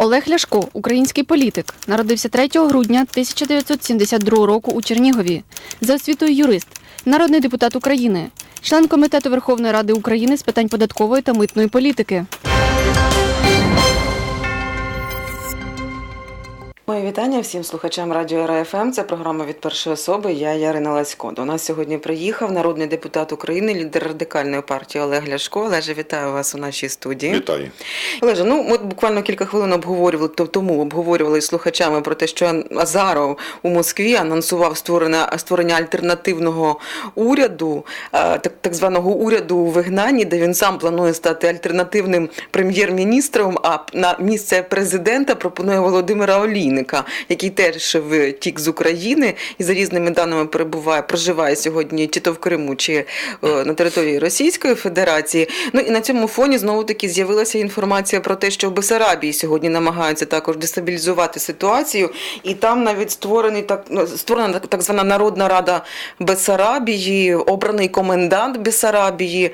Олег Ляшко, український політик, народився 3 грудня 1972 року у Чернігові. За освітою юрист, народний депутат України, член комітету Верховної Ради України з питань податкової та митної політики. Мої вітання всім слухачам радіо РФМ. Це програма від першої особи. Я Ярина Ласько. До нас сьогодні приїхав народний депутат України, лідер радикальної партії Олег Ляшко. Олеже, вітаю вас у нашій студії. Вітаю. Олеже, ну ми буквально кілька хвилин обговорювали то тому обговорювали з слухачами про те, що Азаров у Москві анонсував створення створення альтернативного уряду, так, так званого уряду у вигнанні, де він сам планує стати альтернативним прем'єр-міністром. А на місце президента пропонує Володимира Олійника, який теж втік з України і за різними даними перебуває, проживає сьогодні чи то в Криму, чи е, на території Російської Федерації. Ну і на цьому фоні знову таки з'явилася інформація про те, що в Бесарабії сьогодні намагаються також дестабілізувати ситуацію, і там навіть створений так ну, створена так звана Народна Рада Бесарабії, обраний комендант Бесарабії.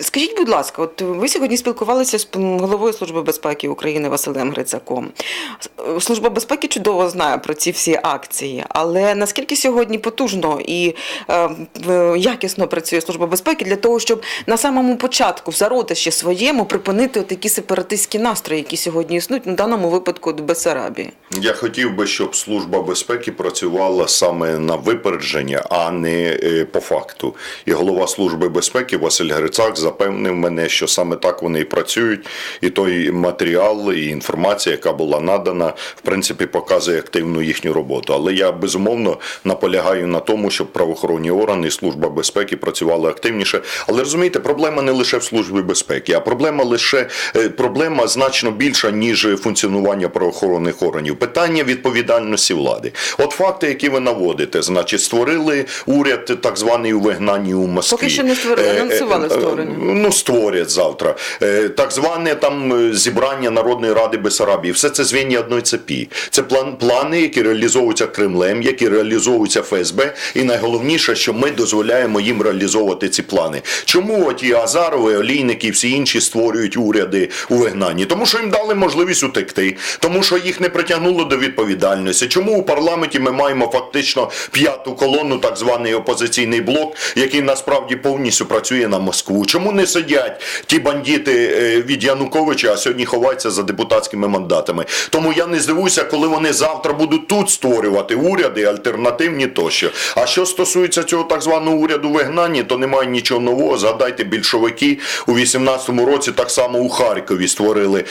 Скажіть, будь ласка, от ви сьогодні спілкувалися з головою Служби безпеки України Василем Грицаком. Служба безпеки чудово знає про ці всі акції, але наскільки сьогодні потужно і е, якісно працює Служба безпеки для того, щоб на самому початку, в зародищі своєму, припинити такі сепаратистські настрої, які сьогодні існують, на даному випадку в Бесарабії? Я хотів би, щоб служба безпеки працювала саме на випередження, а не е, по факту. І голова служби безпеки Василь Грицак запевнив мене, що саме так вони і працюють. І той матеріал, і інформація, яка була надана, в принципі, показує активну їхню роботу. Але я безумовно наполягаю на тому, щоб правоохоронні органи і служба безпеки працювали активніше. Але розумієте, проблема не лише в службі безпеки, а проблема лише е, проблема значно більша ніж функціонування правоохоронних органів. Питання відповідальності влади. От факти, які ви наводите, значить, створили уряд так званий у вигнанні у Москві. Поки що не створили, Е, е, анонсували створення. Ну, створять завтра. Е, Так зване там е, зібрання Народної Ради Бесарабії. Все це звіння одної цепі. Це план, плани, які реалізовуються Кремлем, які реалізовуються ФСБ. І найголовніше, що ми дозволяємо їм реалізовувати ці плани. Чому оті Азарови, Олійники і всі інші створюють уряди у вигнанні? Тому що їм дали можливість утекти, тому що їх не притягнуло до відповідальності. Чому у парламенті ми маємо фактично п'яту колону, так званий опозиційний блок, який насправді повністю працює на Москву? Чому не сидять ті бандити е, від Януковича, а сьогодні ховаються за депутатськими мандатами? Тому я не здивуюся, коли вони завтра будуть тут створювати уряди, альтернативні тощо. А що стосується цього так званого уряду вигнанні, то немає нічого нового. Згадайте, більшовики у 18-му році так само у Харкові створили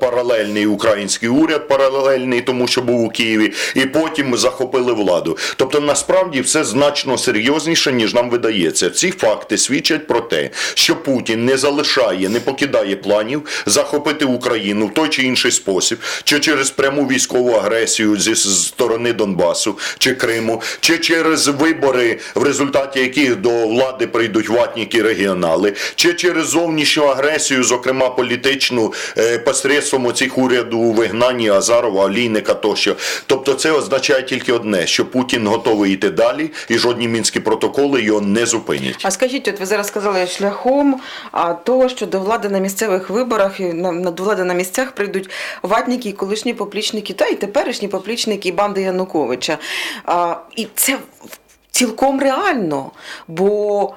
паралельний український уряд, паралельний тому, що був у Києві, і потім захопили владу. Тобто, насправді все значно серйозніше, ніж нам видається. Ці факти свідчать про те, що Путін не залишає, не покидає планів захопити Україну в той чи інший спосіб, чи через пряму військову агресію зі сторони Донбасу чи Криму, чи через вибори, в результаті яких до влади прийдуть ватніки регіонали, чи через зовнішню агресію, зокрема політичну, е, посредством цих уряду у вигнанні Азарова, Олійника тощо. Тобто це означає тільки одне, що Путін готовий йти далі, і жодні мінські протоколи його не зупинять. А скажіть, от ви зараз сказали шляхом того, що до влади на місцевих виборах і на, до влади на місцях прийдуть ватники і колишні поплічники, та й теперішні поплічники банди Януковича. І це цілком реально, бо.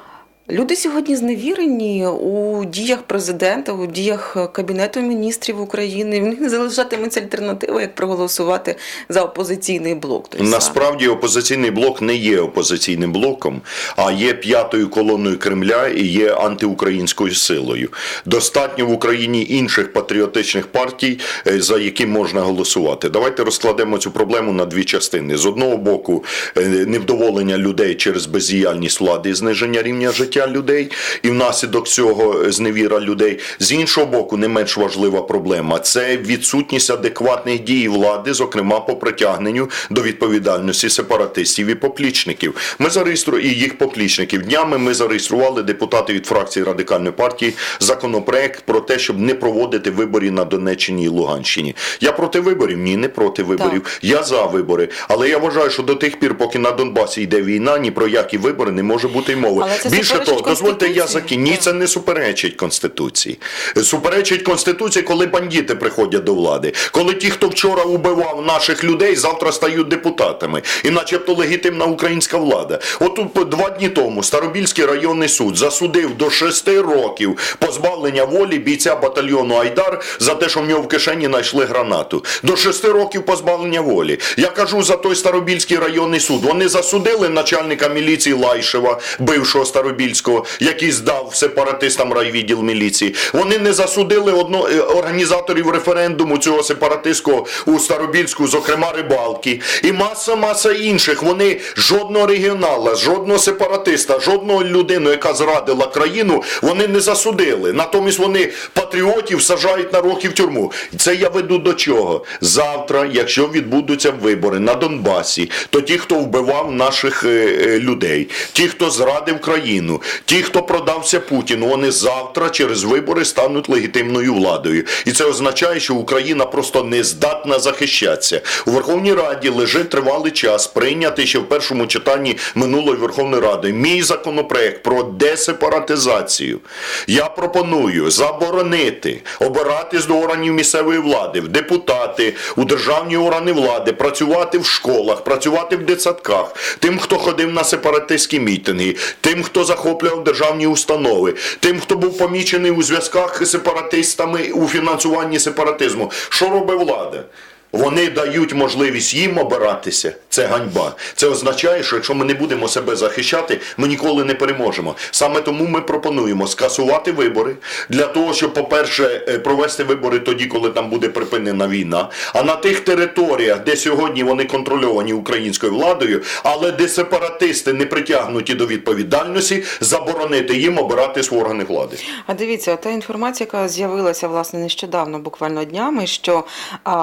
Люди сьогодні зневірені у діях президента, у діях Кабінету міністрів України. В них не залишатиметься альтернатива, як проголосувати за опозиційний блок. той. Насправді опозиційний блок не є опозиційним блоком, а є п'ятою колоною Кремля і є антиукраїнською силою. Достатньо в Україні інших патріотичних партій, е, за які можна голосувати. Давайте розкладемо цю проблему на дві частини. З одного боку, е, невдоволення людей через бездіяльність влади і зниження рівня життя людей, і внаслідок цього зневіра людей. З іншого боку, не менш важлива проблема це відсутність адекватних дій влади, зокрема по притягненню до відповідальності сепаратистів і поплічників. Ми зареєстрували і їх поплічників. Днями ми зареєстрували депутати від фракції радикальної партії законопроект про те, щоб не проводити виборів на Донеччині і Луганщині. Я проти виборів? Ні, не проти виборів. Я за вибори. Але я вважаю, що до тих пір, поки на Донбасі йде війна, ні про які вибори не може бути й мови. Більше того, суперечить дозвольте я закінчу. Ні, це не суперечить Конституції. Суперечить Конституції, коли бандити приходять до влади. Коли ті, хто вчора убивав наших людей, завтра стають депутатами. І начебто легітимна українська влада. От два дні тому Старобільський районний суд засудив до шести років позбавлення волі бійця батальйону Айдар за те, що в нього в кишені знайшли гранату. До шести років позбавлення волі. Я кажу за той Старобільський районний суд. Вони засудили начальника міліції Лайшева, бившого Старобільського, який здав сепаратистам райвідділ міліції. Вони не засудили одно, е, організаторів референдуму цього сепаратистського у Старобільську, зокрема рибалки. І маса маса інших. Вони жодного регіонала, жодного сепаратиста, жодного людину, яка зрадила країну, вони не засудили. Натомість вони патріотів сажають на роки в тюрму. Це я веду до чого? Завтра, якщо відбудуться вибори на Донбасі, то ті, хто вбивав наших е, е, людей, ті, хто зрадив країну, ті, хто продався Путіну, вони завтра через вибори стануть легітимною владою. І це означає, що Україна просто не здатна захищатися. У Верховній Раді лежить тривалий час прийнятий ще в першому читанні минулої Верховної Ради мій законопроект про десепаратизацію. Я пропоную заборонити обиратись до органів місцевої влади, в депутати, у державні органи влади, працювати в школах, працювати в дитсадках, тим, хто ходив на сепаратистські мітинги, тим, хто захоплював державні установи, тим, хто був помічений у зв'язках з сепаратистами у фінансуванні сепаратизму. Що робить влада? Вони дають можливість їм обиратися. Це ганьба. Це означає, що якщо ми не будемо себе захищати, ми ніколи не переможемо. Саме тому ми пропонуємо скасувати вибори для того, щоб, по-перше, е, провести вибори тоді, коли там буде припинена війна. А на тих територіях, де сьогодні вони контрольовані українською владою, але де сепаратисти не притягнуті до відповідальності, заборонити їм обиратись в органи влади. А дивіться, та інформація, яка з'явилася власне нещодавно, буквально днями, що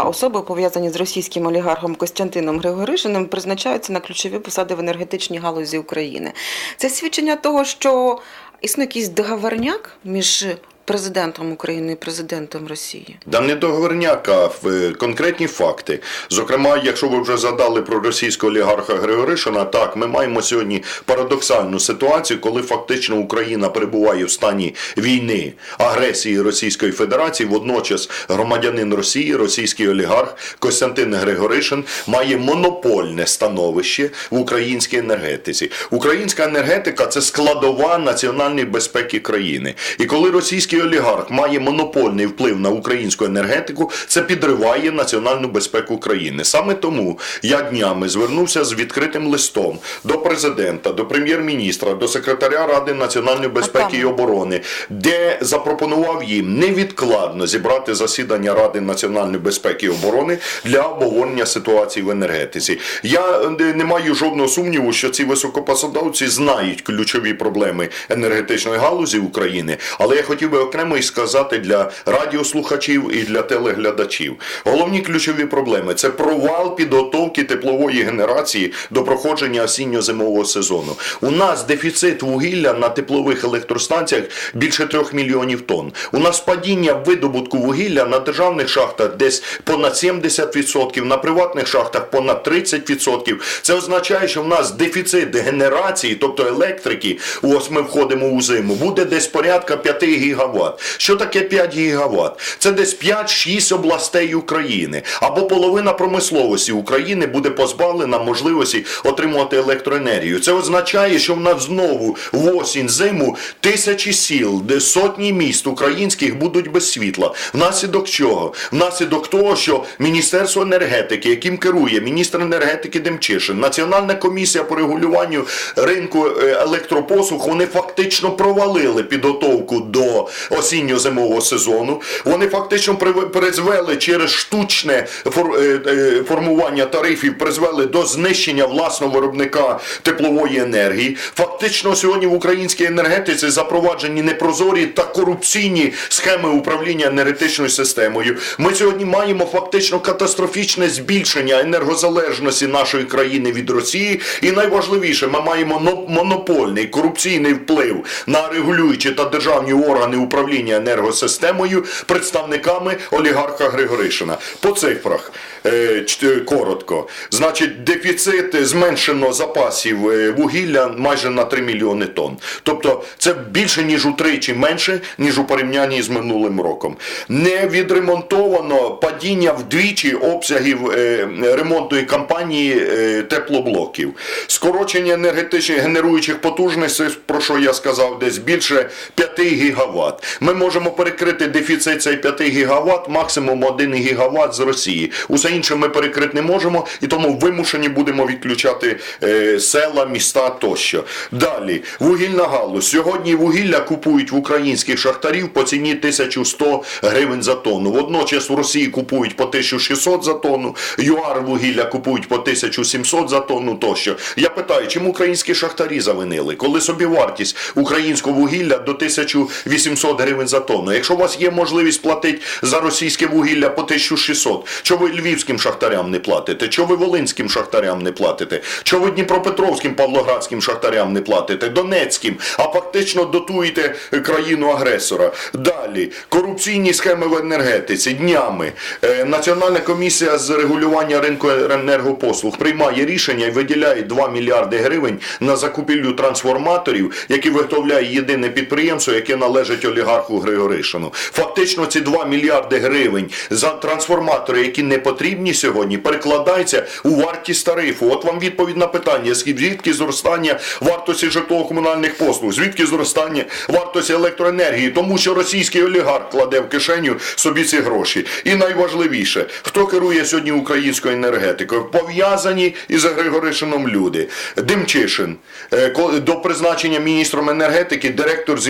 особи пов'язані з російським олігархом Костянтином Григоришиним призначаються на ключові посади в енергетичній галузі України. Це свідчення того, що існує якийсь договорняк між президентом України і президентом Росії. Да не договорняк, а в- е, конкретні факти. Зокрема, якщо ви вже задали про російського олігарха Григоришина, так, ми маємо сьогодні парадоксальну ситуацію, коли фактично Україна перебуває в стані війни, агресії Російської Федерації. Водночас громадянин Росії, російський олігарх Костянтин Григоришин має монопольне становище в українській енергетиці. Українська енергетика це складова національної безпеки країни. І коли російський олігарх має монопольний вплив на українську енергетику, це підриває національну безпеку країни. Саме тому я днями звернувся з відкритим листом до президента, до прем'єр-міністра, до секретаря Ради національної безпеки і оборони, де запропонував їм невідкладно зібрати засідання Ради національної безпеки і оборони для обговорення ситуації в енергетиці. Я е, не маю жодного сумніву, що ці високопосадовці знають ключові проблеми енергетичної галузі України, але я хотів би окремо і сказати для радіослухачів і для телеглядачів. Головні ключові проблеми це провал підготовки теплової генерації до проходження осінньо-зимового сезону. У нас дефіцит вугілля на теплових електростанціях більше трьох мільйонів тонн. У нас падіння видобутку вугілля на державних шахтах десь понад 70%, на приватних шахтах понад 30%. Це означає, що в нас дефіцит генерації, тобто електрики, ось ми входимо у зиму, буде десь порядка 5 гігават. Що таке 5 гігават? Це десь 5-6 областей України. Або половина промисловості України буде позбавлена можливості отримувати електроенергію. Це означає, що в нас знову в осінь зиму тисячі сіл, де сотні міст українських будуть без світла. Внаслідок чого? Внаслідок того, що Міністерство енергетики, яким керує міністр енергетики Демчишин, Національна комісія по регулюванню ринку е, електропослуг, вони фактично провалили підготовку до осінньо-зимового сезону. Вони фактично призвели через штучне е, е, формування тарифів, призвели до знищення власного виробника теплової енергії. Фактично сьогодні в українській енергетиці запроваджені непрозорі та корупційні схеми управління енергетичною системою. Ми сьогодні маємо фактично катастрофічне збільшення енергозалежності нашої країни від Росії. І найважливіше, ми маємо но- монопольний корупційний вплив на регулюючі та державні органи управління управління енергосистемою представниками олігарха Григоришина. По цифрах е, коротко. Значить, дефіцит зменшено запасів е, вугілля майже на 3 мільйони тонн. Тобто це більше ніж утричі менше, ніж у порівнянні з минулим роком. Не відремонтовано падіння вдвічі обсягів е, ремонтної кампанії е, теплоблоків. Скорочення енергетичних генеруючих потужностей, про що я сказав, десь більше 5 гігават. Ми можемо перекрити дефіцит цей 5 гігават, максимум 1 гігават з Росії. Усе інше ми перекрити не можемо, і тому вимушені будемо відключати е, села, міста тощо. Далі, вугільна галузь. Сьогодні вугілля купують в українських шахтарів по ціні 1100 гривень за тонну. Водночас в Росії купують по 1600 за тонну, ЮАР вугілля купують по 1700 за тонну тощо. Я питаю, чим українські шахтарі завинили, коли собі вартість українського вугілля до 1800 гривень за тонну. Якщо у вас є можливість платити за російське вугілля по 1600, чого ви львівським шахтарям не платите? Чого ви волинським шахтарям не платите? Чого ви дніпропетровським, павлоградським шахтарям не платите? Донецьким, а фактично дотуєте країну агресора. Далі корупційні схеми в енергетиці днями. Е, Національна комісія з регулювання ринку енергопослуг приймає рішення і виділяє 2 мільярди гривень на закупівлю трансформаторів, які виготовляє єдине підприємство, яке належить олігарху Григоришину. Фактично ці 2 мільярди гривень за трансформатори, які не потрібні сьогодні, перекладаються у вартість тарифу. От вам відповідь на питання, звідки зростання вартості житлово-комунальних послуг, звідки зростання вартості електроенергії, тому що російський олігарх кладе в кишеню собі ці гроші. І найважливіше, хто керує сьогодні українською енергетикою, пов'язані із Григоришином люди. Демчишин е, до призначення міністром енергетики, директор з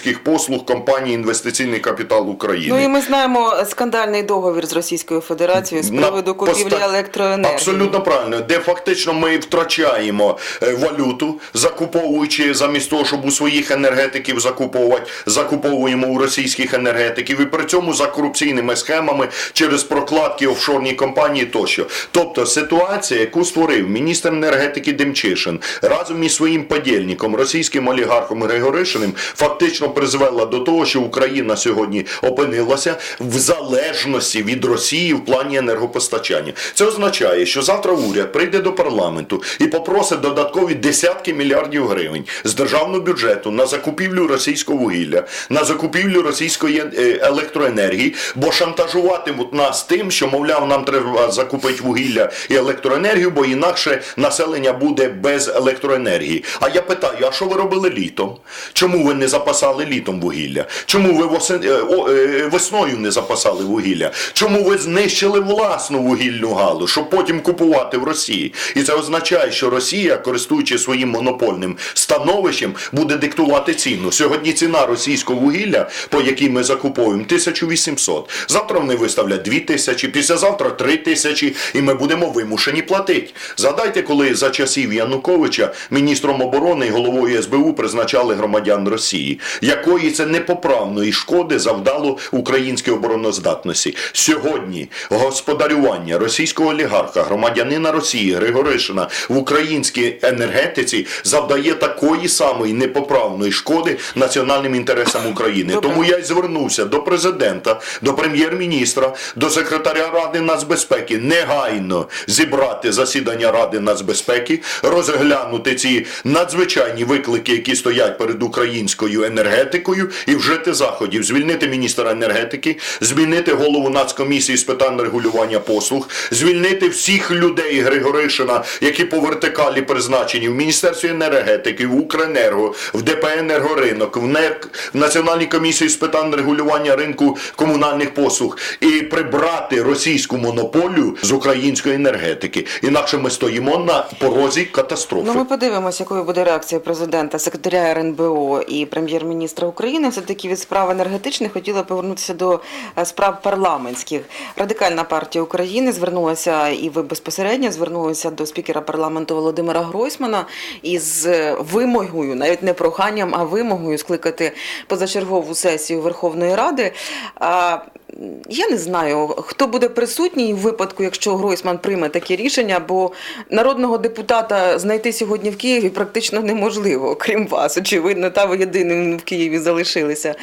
інвестиційно-банківських послуг компанії Інвестиційний капітал України. Ну і ми знаємо скандальний договір з Російською Федерацією з приводу купівлі поста- електроенергії. Абсолютно правильно. Де фактично ми втрачаємо е, валюту, закуповуючи замість того, щоб у своїх енергетиків закуповувати, закуповуємо у російських енергетиків і при цьому за корупційними схемами через прокладки офшорні компанії тощо. Тобто ситуація, яку створив міністр енергетики Демчишин разом із своїм подільником, російським олігархом Григоришиним, фактично призвела до того, що Україна сьогодні опинилася в залежності від Росії в плані енергопостачання. Це означає, що завтра уряд прийде до парламенту і попросить додаткові десятки мільярдів гривень з державного бюджету на закупівлю російського вугілля, на закупівлю російської е, електроенергії, бо шантажуватимуть нас тим, що мовляв, нам треба закупити вугілля і електроенергію, бо інакше населення буде без електроенергії. А я питаю: а що ви робили літом? Чому ви не запасали літом вугілля? Чому ви е, е, весною не запасали вугілля? Чому ви знищили власну вугільну галу, щоб потім купувати в Росії? І це означає, що Росія, користуючись своїм монопольним становищем, буде диктувати ціну. Сьогодні ціна російського вугілля, по якій ми закуповуємо, 1800. Завтра вони виставлять 2000, післязавтра 3000, і ми будемо вимушені платити. Згадайте, коли за часів Януковича міністром оборони і головою СБУ призначали громадян Росії, якої це непоправної шкоди завдало українській обороноздатності. Сьогодні господарювання російського олігарха, громадянина Росії Григоришина в українській енергетиці завдає такої самої непоправної шкоди національним інтересам України. Добре. Тому я й звернувся до президента, до прем'єр-міністра, до секретаря Ради нацбезпеки негайно зібрати засідання Ради нацбезпеки, розглянути ці надзвичайні виклики, які стоять перед українською енергетикою, і вжити заходів, звільнити міністра енергетики, звільнити голову нацкомісії з питань регулювання послуг, звільнити всіх людей Григоришина, які по вертикалі призначені в Міністерстві енергетики, в Укренерго, в ДП «Енергоринок», в НЕК, в Національній комісії з питань регулювання ринку комунальних послуг і прибрати російську монополію з української енергетики. Інакше ми стоїмо на порозі катастрофи. Ну, ми подивимося, якою буде реакція президента, секретаря РНБО і прем'єр-міністра України. Все-таки від справ енергетичних хотіла повернутися до е, справ парламентських. Радикальна партія України звернулася, і ви безпосередньо звернулися до спікера парламенту Володимира Гройсмана із е, вимогою, навіть не проханням, а вимогою скликати позачергову сесію Верховної Ради. Я не знаю, хто буде присутній в випадку, якщо Гройсман прийме таке рішення, бо народного депутата знайти сьогодні в Києві практично неможливо, крім вас. Очевидно, та ви єдиним в Києві залишилися.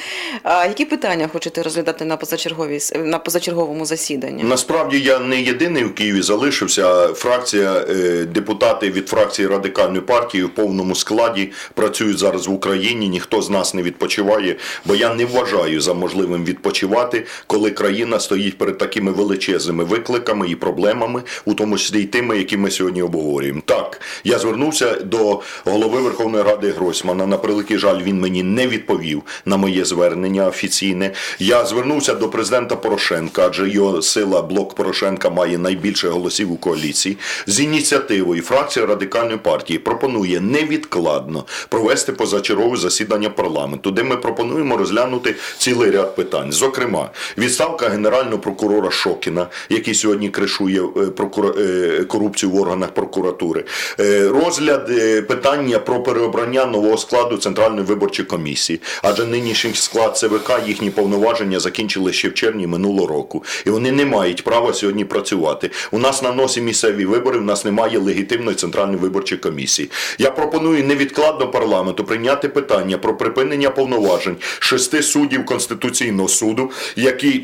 А які питання хочете розглядати на позачерговій на позачерговому засіданні? Насправді я не єдиний в Києві залишився. Фракція е, депутати від фракції радикальної партії в повному складі працюють зараз в Україні. Ніхто з нас не відпочиває, бо я не вважаю за можливим відпочивати, коли країна стоїть перед такими величезними викликами і проблемами, у тому числі й тими, які ми сьогодні обговорюємо. Так, я звернувся до голови Верховної Ради Гройсмана. На превеликий жаль, він мені не відповів на моє звернення офіційне. Я звернувся до президента Порошенка, адже його сила блок Порошенка має найбільше голосів у коаліції. З ініціативою фракція радикальної партії пропонує невідкладно провести позачергове засідання парламенту, де ми пропонуємо розглянути цілий ряд питань. Зокрема, відставка генерального прокурора Шокіна, який сьогодні кришує е, е, корупцію в органах прокуратури, Е, розгляд питання про переобрання нового складу Центральної виборчої комісії, адже нинішній склад ЦВК їхні повноваження закінчили ще в червні минулого року, і вони не мають права сьогодні працювати. У нас на носі місцеві вибори, у нас немає легітимної центральної виборчої комісії. Я пропоную невідкладно парламенту прийняти питання про припинення повноважень шести суддів Конституційного суду, які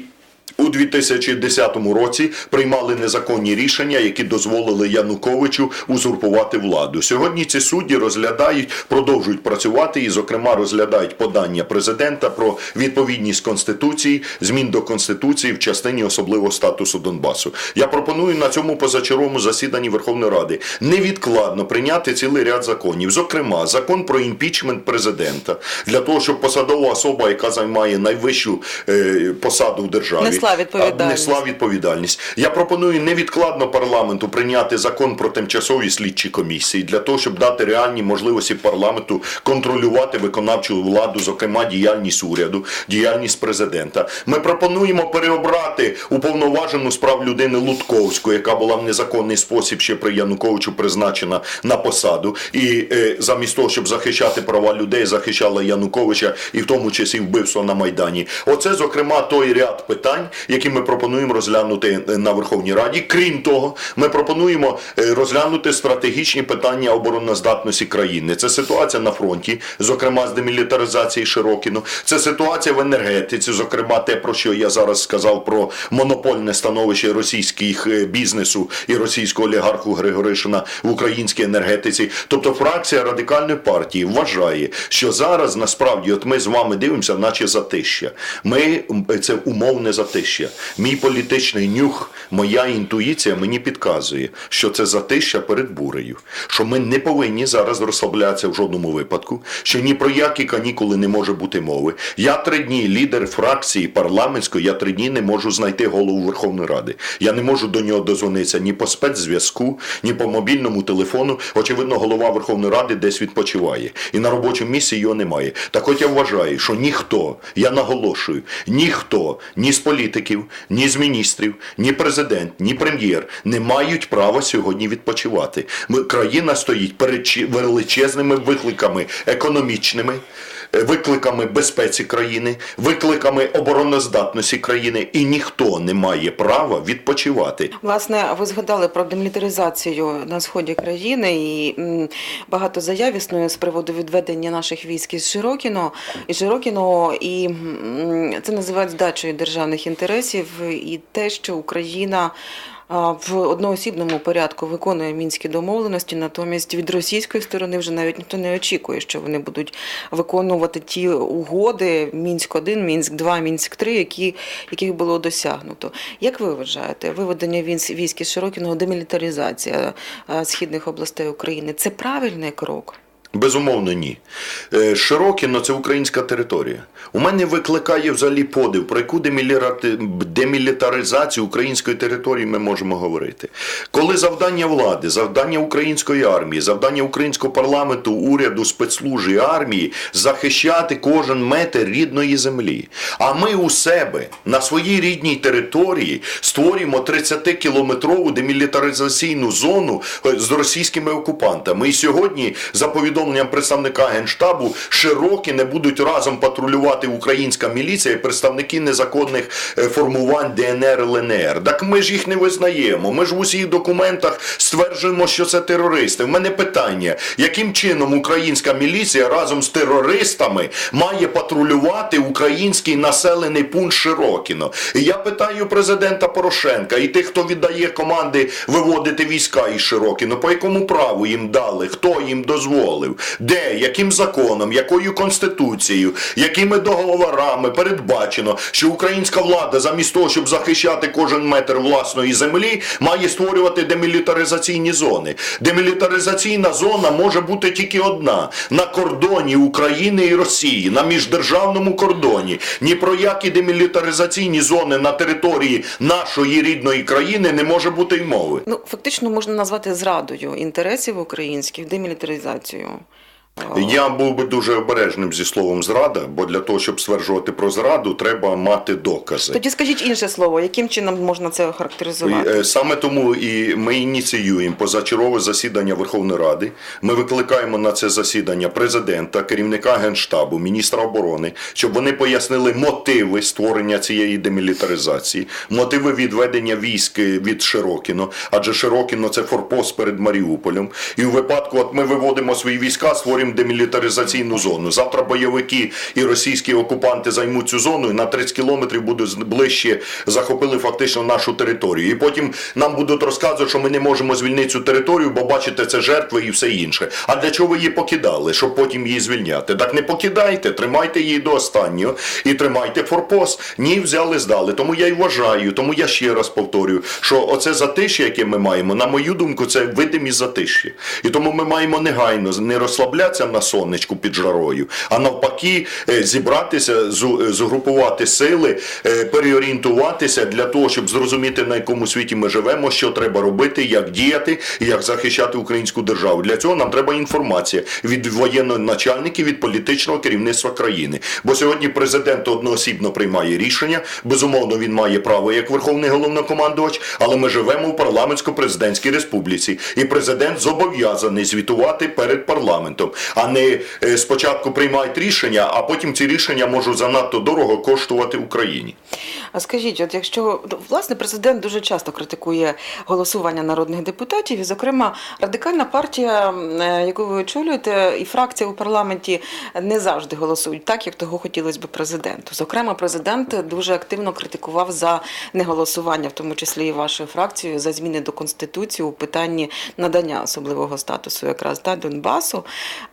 у 2010 році приймали незаконні рішення, які дозволили Януковичу узурпувати владу. Сьогодні ці судді розглядають, продовжують працювати і, зокрема, розглядають подання президента про відповідність конституції, змін до конституції в частині особливого статусу Донбасу. Я пропоную на цьому позачерговому засіданні Верховної Ради невідкладно прийняти цілий ряд законів, зокрема, закон про імпічмент президента для того, щоб посадова особа, яка займає найвищу е, посаду в державі, Несла відповідальність. несла відповідальність. Я пропоную невідкладно парламенту прийняти закон про тимчасові слідчі комісії для того, щоб дати реальні можливості парламенту контролювати виконавчу владу, зокрема діяльність уряду, діяльність президента. Ми пропонуємо переобрати уповноважену з прав людини Лутковську, яка була в незаконний спосіб ще при Януковичу призначена на посаду, і е, замість того, щоб захищати права людей, захищала Януковича і в тому числі вбивство на майдані. Оце зокрема той ряд питань, які ми пропонуємо розглянути е, на Верховній Раді. Крім того, ми пропонуємо е, розглянути стратегічні питання обороноздатності країни. Це ситуація на фронті, зокрема з демілітаризації Широкіно. Це ситуація в енергетиці, зокрема те, про що я зараз сказав про монопольне становище російських е, бізнесу і російського олігарху Григоришина в українській енергетиці. Тобто фракція радикальної партії вважає, що зараз насправді, от ми з вами дивимося, наче затища. Ми це умовне затища. Мій політичний нюх, моя інтуїція мені підказує, що це затища перед бурею. Що ми не повинні зараз розслаблятися в жодному випадку, що ні про які канікули не може бути мови. Я три дні лідер фракції парламентської, я три дні не можу знайти голову Верховної Ради. Я не можу до нього дозвонитися ні по спецзв'язку, ні по мобільному телефону. Очевидно, голова Верховної Ради десь відпочиває. І на робочому місці його немає. Так от я вважаю, що ніхто, я наголошую, ніхто, ні з політиків, ні з міністрів, ні президент, ні прем'єр не мають права сьогодні відпочивати. Ми, країна стоїть перед величезними викликами економічними, викликами безпеці країни, викликами обороноздатності країни, і ніхто не має права відпочивати. Власне, ви згадали про демілітаризацію на сході країни і багато заяв існує з приводу відведення наших військ із Широкіно і Широкіно, і це називають здачею державних інтересів і те, що Україна. В одноосібному порядку виконує мінські домовленості, натомість від російської сторони вже навіть ніхто не очікує, що вони будуть виконувати ті угоди Мінськ 1 Мінськ 2 Мінськ 3 які яких було досягнуто. Як ви вважаєте, виведення військ із Широкіного, демілітаризація е, східних областей України це правильний крок? Безумовно, ні. Е, Широкіно це українська територія. У мене викликає взагалі подив, про яку демілітаризацію української території ми можемо говорити. Коли завдання влади, завдання української армії, завдання українського парламенту, уряду, спецслужб і армії захищати кожен метр рідної землі. А ми у себе на своїй рідній території створюємо 30-кілометрову демілітаризаційну зону е, з російськими окупантами. І сьогодні, за повідомленням представника Генштабу, широкі не будуть разом патрулювати українська міліція і представники незаконних е, формувань ДНР ЛНР. Так ми ж їх не визнаємо. Ми ж в усіх документах стверджуємо, що це терористи. В мене питання: яким чином українська міліція разом з терористами має патрулювати український населений пункт Широкіно? І я питаю президента Порошенка і тих, хто віддає команди виводити війська із Широкіно, по якому праву їм дали, хто їм дозволив, де, яким законом, якою конституцією, якими договорами передбачено, що українська влада замість того, щоб захищати кожен метр власної землі, має створювати демілітаризаційні зони. Демілітаризаційна зона може бути тільки одна на кордоні України і Росії, на міждержавному кордоні. Ні про які демілітаризаційні зони на території нашої рідної країни не може бути й мови. Ну, фактично можна назвати зрадою інтересів українських, демілітаризацією. Я був би дуже обережним зі словом зрада, бо для того, щоб стверджувати про зраду, треба мати докази. Тоді скажіть інше слово, яким чином можна це охарактеризувати? Е, Саме тому і ми ініціюємо позачергове засідання Верховної Ради. Ми викликаємо на це засідання президента, керівника генштабу, міністра оборони, щоб вони пояснили мотиви створення цієї демілітаризації, мотиви відведення військ від Широкіно, адже Широкіно це форпост перед Маріуполем. І у випадку, от ми виводимо свої війська, створюємо демілітаризаційну зону. Завтра бойовики і російські окупанти займуть цю зону і на 30 кілометрів з- ближче захопили фактично нашу територію. І потім нам будуть розказувати, що ми не можемо звільнити цю територію, бо бачите, це жертви і все інше. А для чого ви її покидали? Щоб потім її звільняти? Так не покидайте, тримайте її до останнього і тримайте форпост. Ні, взяли, здали. Тому я й вважаю, тому я ще раз повторюю, що оце затишя, яке ми маємо, на мою думку, це видимі затиші. І тому ми маємо негайно не розслаблятися на сонечку під жарою, а навпаки, е, зібратися, е, згрупувати сили, е, переорієнтуватися для того, щоб зрозуміти, на якому світі ми живемо, що треба робити, як діяти як захищати українську державу. Для цього нам треба інформація від воєнного начальників, від політичного керівництва країни. Бо сьогодні президент одноосібно приймає рішення. Безумовно, він має право як верховний головнокомандувач, але ми живемо в парламентсько-президентській республіці, і президент зобов'язаний звітувати перед парламентом, а не е, спочатку приймають рішення, а потім ці рішення можуть занадто дорого коштувати Україні. А скажіть, от якщо власне президент дуже часто критикує голосування народних депутатів, і, зокрема, радикальна партія, е, яку ви очолюєте, і фракція у парламенті не завжди голосують так, як того хотілося б президенту. Зокрема, президент дуже активно критикував за неголосування, в тому числі і вашою фракцією, за зміни до конституції у питанні надання особливого статусу якраз та Донбасу.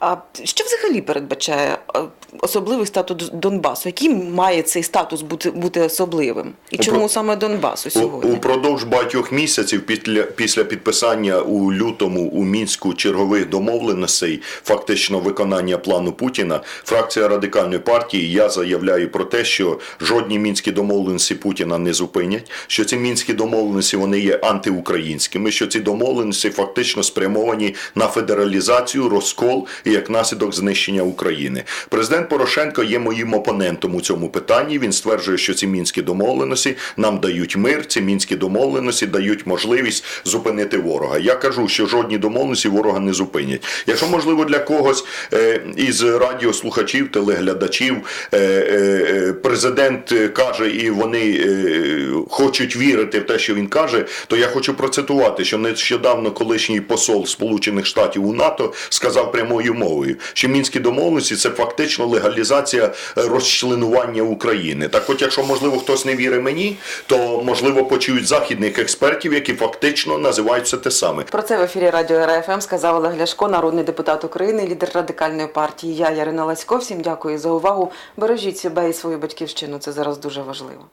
А що взагалі передбачає е, особливий статус Донбасу? Який має цей статус бути, бути особливим? І Упро- чому саме Донбасу У- сьогодні? Упродовж багатьох місяців після, після підписання у лютому у мінську чергових домовленостей, фактично виконання плану Путіна, фракція радикальної партії я заявляю про те, що жодні мінські домовленості Путіна не зупинять, що ці мінські домовленості вони є антиукраїнськими, що ці домовленості фактично спрямовані на федералізацію, розкол і як наслідок знищення України. Президент Порошенко є моїм опонентом у цьому питанні. Він стверджує, що ці мінські домовленості нам дають мир, ці мінські домовленості дають можливість зупинити ворога. Я кажу, що жодні домовленості ворога не зупинять. Якщо можливо для когось е, із радіослухачів, телеглядачів, е, е, президент каже, і вони хочуть вірити в те, що він каже, то я хочу процитувати, що нещодавно колишній посол Сполучених Штатів у НАТО сказав прямою мовою, що мінські домовленості це фактично легалізація е, розчленування України. Так, от, якщо можливо хтось не вірить мені, то можливо почують західних експертів, які фактично називаються те саме. Про це в ефірі радіо РФМ сказав Олег Ляшко, народний депутат України, лідер радикальної партії. Я Ярина Ласько. Всім дякую за увагу. Бережіть себе і свою батьківщину. Це зараз дуже важливо.